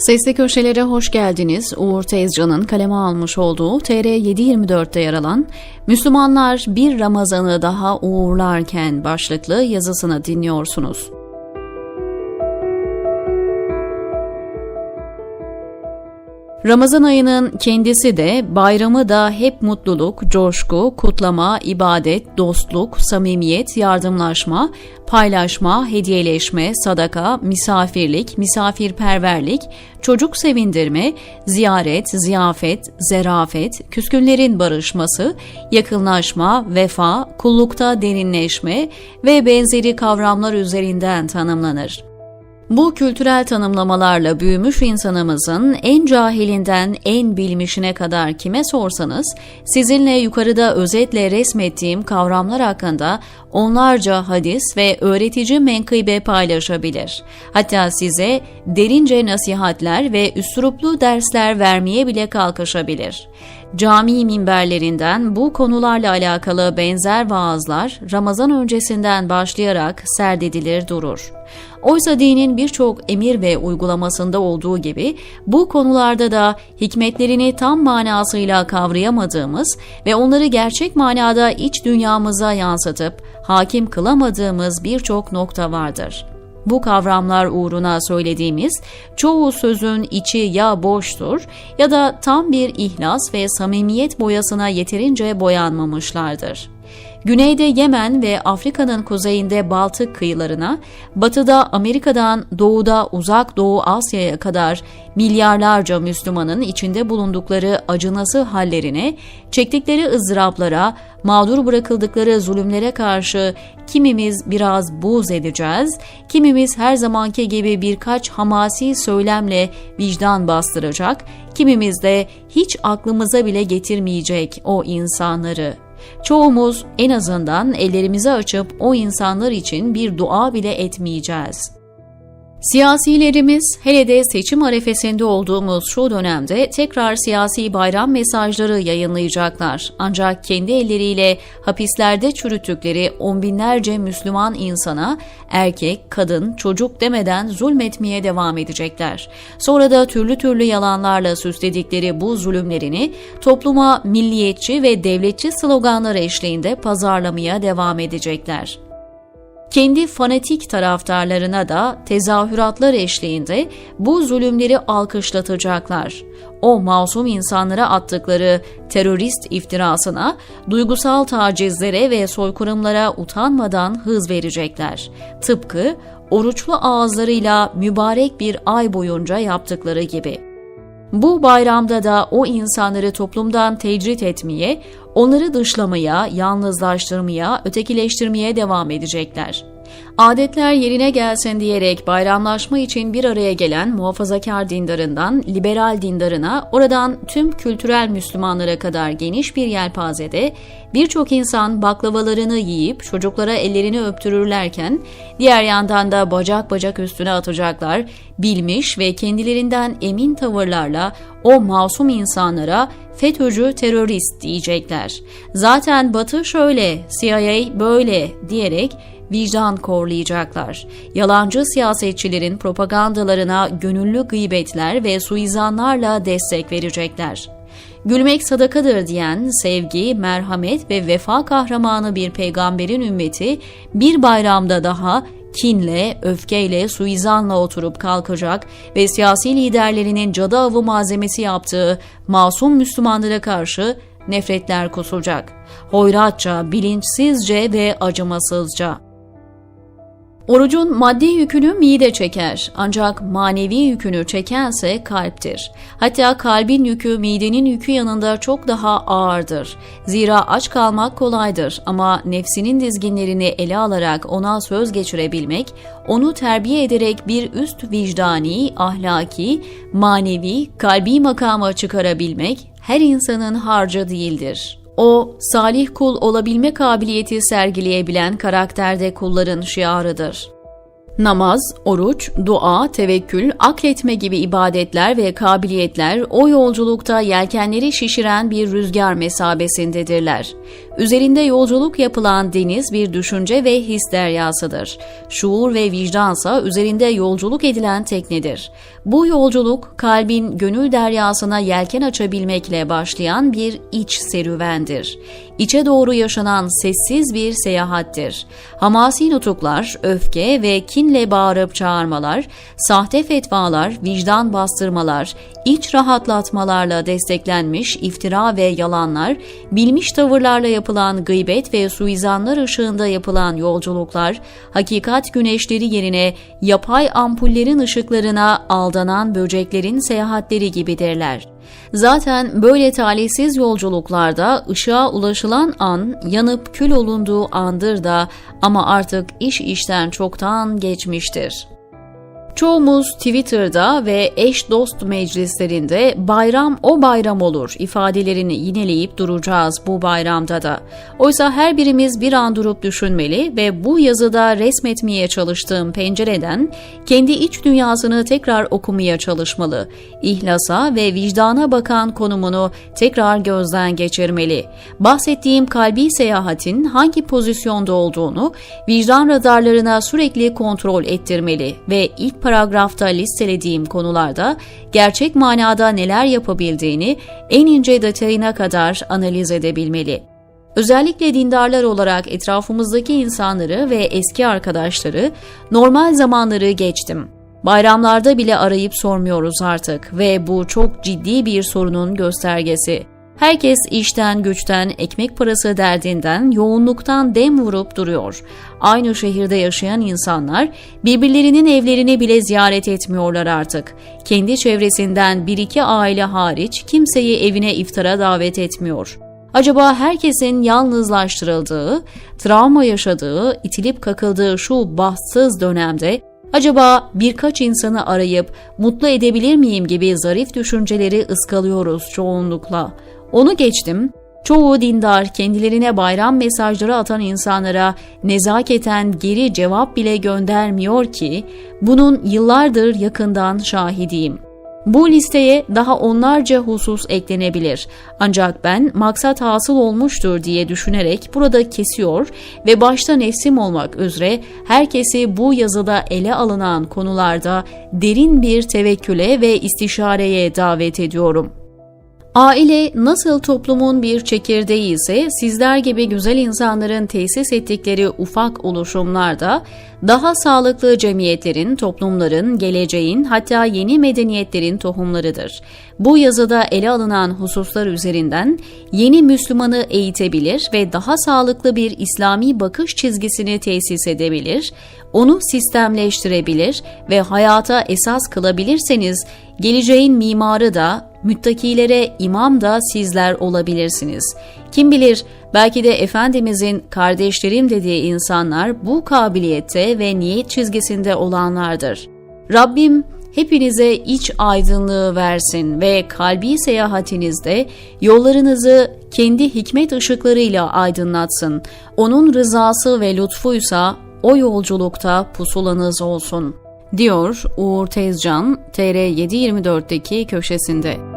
Sesli köşelere hoş geldiniz. Uğur Tezcan'ın kaleme almış olduğu TR 724'te yer alan Müslümanlar bir Ramazan'ı daha uğurlarken başlıklı yazısını dinliyorsunuz. Ramazan ayının kendisi de bayramı da hep mutluluk, coşku, kutlama, ibadet, dostluk, samimiyet, yardımlaşma, paylaşma, hediyeleşme, sadaka, misafirlik, misafirperverlik, çocuk sevindirme, ziyaret, ziyafet, zerafet, küskünlerin barışması, yakınlaşma, vefa, kullukta derinleşme ve benzeri kavramlar üzerinden tanımlanır. Bu kültürel tanımlamalarla büyümüş insanımızın en cahilinden en bilmişine kadar kime sorsanız sizinle yukarıda özetle resmettiğim kavramlar hakkında onlarca hadis ve öğretici menkıbe paylaşabilir. Hatta size derince nasihatler ve üsruplu dersler vermeye bile kalkışabilir. Cami minberlerinden bu konularla alakalı benzer vaazlar Ramazan öncesinden başlayarak serdedilir durur. Oysa dinin birçok emir ve uygulamasında olduğu gibi bu konularda da hikmetlerini tam manasıyla kavrayamadığımız ve onları gerçek manada iç dünyamıza yansıtıp hakim kılamadığımız birçok nokta vardır. Bu kavramlar uğruna söylediğimiz çoğu sözün içi ya boştur ya da tam bir ihlas ve samimiyet boyasına yeterince boyanmamışlardır. Güneyde Yemen ve Afrika'nın kuzeyinde Baltık kıyılarına, batıda Amerika'dan doğuda Uzak Doğu Asya'ya kadar milyarlarca Müslümanın içinde bulundukları acınası hallerine, çektikleri ızdıraplara, mağdur bırakıldıkları zulümlere karşı kimimiz biraz buz edeceğiz, kimimiz her zamanki gibi birkaç hamasi söylemle vicdan bastıracak, kimimiz de hiç aklımıza bile getirmeyecek o insanları Çoğumuz en azından ellerimizi açıp o insanlar için bir dua bile etmeyeceğiz. Siyasilerimiz hele de seçim arefesinde olduğumuz şu dönemde tekrar siyasi bayram mesajları yayınlayacaklar. Ancak kendi elleriyle hapislerde çürüttükleri on binlerce Müslüman insana erkek, kadın, çocuk demeden zulmetmeye devam edecekler. Sonra da türlü türlü yalanlarla süsledikleri bu zulümlerini topluma milliyetçi ve devletçi sloganlar eşliğinde pazarlamaya devam edecekler kendi fanatik taraftarlarına da tezahüratlar eşliğinde bu zulümleri alkışlatacaklar. O masum insanlara attıkları terörist iftirasına, duygusal tacizlere ve soykırımlara utanmadan hız verecekler. Tıpkı oruçlu ağızlarıyla mübarek bir ay boyunca yaptıkları gibi.'' Bu bayramda da o insanları toplumdan tecrit etmeye, onları dışlamaya, yalnızlaştırmaya, ötekileştirmeye devam edecekler. Adetler yerine gelsin diyerek bayramlaşma için bir araya gelen muhafazakar dindarından liberal dindarına, oradan tüm kültürel Müslümanlara kadar geniş bir yelpazede birçok insan baklavalarını yiyip çocuklara ellerini öptürürlerken diğer yandan da bacak bacak üstüne atacaklar, bilmiş ve kendilerinden emin tavırlarla o masum insanlara FETÖ'cü terörist diyecekler. Zaten Batı şöyle, CIA böyle diyerek vicdan korlayacaklar. Yalancı siyasetçilerin propagandalarına gönüllü gıybetler ve suizanlarla destek verecekler. Gülmek sadakadır diyen sevgi, merhamet ve vefa kahramanı bir peygamberin ümmeti bir bayramda daha kinle, öfkeyle, suizanla oturup kalkacak ve siyasi liderlerinin cadı avı malzemesi yaptığı masum Müslümanlara karşı nefretler kusacak. Hoyratça, bilinçsizce ve acımasızca. Orucun maddi yükünü mide çeker ancak manevi yükünü çekense kalptir. Hatta kalbin yükü midenin yükü yanında çok daha ağırdır. Zira aç kalmak kolaydır ama nefsinin dizginlerini ele alarak ona söz geçirebilmek, onu terbiye ederek bir üst vicdani, ahlaki, manevi, kalbi makama çıkarabilmek her insanın harcı değildir. O, salih kul olabilme kabiliyeti sergileyebilen karakterde kulların şiarıdır. Namaz, oruç, dua, tevekkül, akletme gibi ibadetler ve kabiliyetler o yolculukta yelkenleri şişiren bir rüzgar mesabesindedirler. Üzerinde yolculuk yapılan deniz bir düşünce ve his deryasıdır. Şuur ve vicdansa üzerinde yolculuk edilen teknedir. Bu yolculuk kalbin gönül deryasına yelken açabilmekle başlayan bir iç serüvendir. İçe doğru yaşanan sessiz bir seyahattir. Hamasi nutuklar, öfke ve kinle bağırıp çağırmalar, sahte fetvalar, vicdan bastırmalar, iç rahatlatmalarla desteklenmiş iftira ve yalanlar, bilmiş tavırlarla yapılan gıybet ve suizanlar ışığında yapılan yolculuklar, hakikat güneşleri yerine yapay ampullerin ışıklarına aldanan böceklerin seyahatleri gibidirler. Zaten böyle talihsiz yolculuklarda ışığa ulaşılan an yanıp kül olunduğu andır da ama artık iş işten çoktan geçmiştir. Çoğumuz Twitter'da ve eş dost meclislerinde bayram o bayram olur ifadelerini yineleyip duracağız bu bayramda da. Oysa her birimiz bir an durup düşünmeli ve bu yazıda resmetmeye çalıştığım pencereden kendi iç dünyasını tekrar okumaya çalışmalı. İhlasa ve vicdana bakan konumunu tekrar gözden geçirmeli. Bahsettiğim kalbi seyahatin hangi pozisyonda olduğunu vicdan radarlarına sürekli kontrol ettirmeli ve ilk paragrafta listelediğim konularda gerçek manada neler yapabildiğini en ince detayına kadar analiz edebilmeli. Özellikle dindarlar olarak etrafımızdaki insanları ve eski arkadaşları normal zamanları geçtim. Bayramlarda bile arayıp sormuyoruz artık ve bu çok ciddi bir sorunun göstergesi. Herkes işten, güçten, ekmek parası derdinden, yoğunluktan dem vurup duruyor. Aynı şehirde yaşayan insanlar birbirlerinin evlerini bile ziyaret etmiyorlar artık. Kendi çevresinden bir iki aile hariç kimseyi evine iftara davet etmiyor. Acaba herkesin yalnızlaştırıldığı, travma yaşadığı, itilip kakıldığı şu bahtsız dönemde Acaba birkaç insanı arayıp mutlu edebilir miyim gibi zarif düşünceleri ıskalıyoruz çoğunlukla. Onu geçtim. Çoğu dindar kendilerine bayram mesajları atan insanlara nezaketen geri cevap bile göndermiyor ki bunun yıllardır yakından şahidiyim. Bu listeye daha onlarca husus eklenebilir. Ancak ben maksat hasıl olmuştur diye düşünerek burada kesiyor ve başta nefsim olmak üzere herkesi bu yazıda ele alınan konularda derin bir tevekküle ve istişareye davet ediyorum.'' Aile nasıl toplumun bir çekirdeği ise sizler gibi güzel insanların tesis ettikleri ufak oluşumlarda daha sağlıklı cemiyetlerin, toplumların, geleceğin hatta yeni medeniyetlerin tohumlarıdır. Bu yazıda ele alınan hususlar üzerinden yeni Müslümanı eğitebilir ve daha sağlıklı bir İslami bakış çizgisini tesis edebilir, onu sistemleştirebilir ve hayata esas kılabilirseniz geleceğin mimarı da müttakilere imam da sizler olabilirsiniz. Kim bilir belki de Efendimizin kardeşlerim dediği insanlar bu kabiliyette ve niyet çizgisinde olanlardır. Rabbim hepinize iç aydınlığı versin ve kalbi seyahatinizde yollarınızı kendi hikmet ışıklarıyla aydınlatsın. Onun rızası ve lütfuysa o yolculukta pusulanız olsun.'' diyor Uğur Tezcan TR724'deki köşesinde.